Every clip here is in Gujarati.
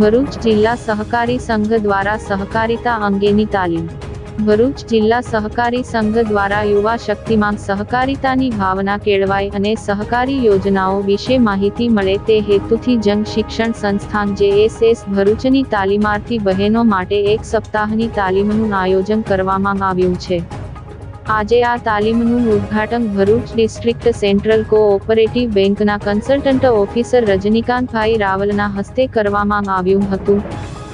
ભરૂચ જિલ્લા સહકારી સંઘ દ્વારા સહકારિતા અંગેની તાલીમ. ભરૂચ જિલ્લા સહકારી સંઘ દ્વારા યુવા શક્તિમાં સહકારિતાની ભાવના કેળવાય અને સહકારી યોજનાઓ વિશે માહિતી મળે તે હેતુથી જંગ શિક્ષણ સંસ્થાન જેએસએસ ભરૂચની તાલીમાર્થી બહેનો માટે એક સપ્તાહની તાલીમનું આયોજન કરવામાં આવ્યું છે. આજે આ તાલીમનું ઉદ્ઘાટન ભરૂચ ડિસ્ટ્રિક્ટ સેન્ટ્રલ કોઓપરેટિવ બેંકના કન્સલ્ટન્ટ ઓફિસર રજનીકાંતભાઈ રાવલના હસ્તે કરવામાં આવ્યું હતું.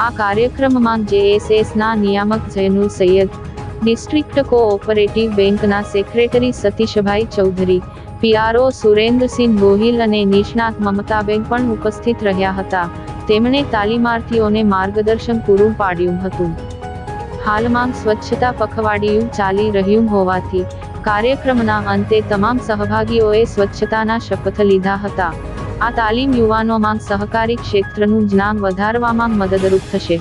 આ કાર્યક્રમમાં જેએસએસના નિયામક જૈનુલ સૈયદ, ડિસ્ટ્રિક્ટ કોઓપરેટિવ બેંકના સેક્રેટરી સતીશભાઈ ચૌધરી, પીઆરઓ સુરેન્દ્રસિંહ ગોહિલ અને નિષ્ણાત મમતાબેન પણ ઉપસ્થિત રહ્યા હતા. તેમણે તાલીમાર્થીઓને માર્ગદર્શન પૂરું પાડ્યું હતું. હાલમાં સ્વચ્છતા પખવાડિયું ચાલી રહ્યું હોવાથી કાર્યક્રમના અંતે તમામ સહભાગીઓએ સ્વચ્છતાના શપથ લીધા હતા. આ તાલીમ યુવાનોમાં સહકારી ક્ષેત્રનું જ્ઞાન વધારવામાં મદદરૂપ થશે.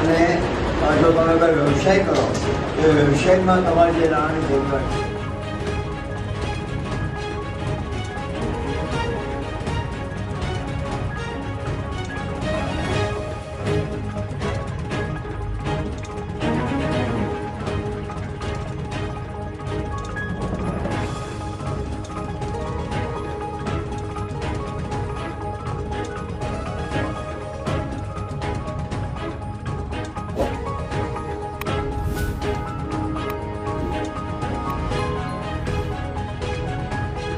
અને જો તમે કોઈ વ્યવસાય કરો, તો વ્યવસાયમાં તમારી જે નાણાંની જરૂરિયાત છે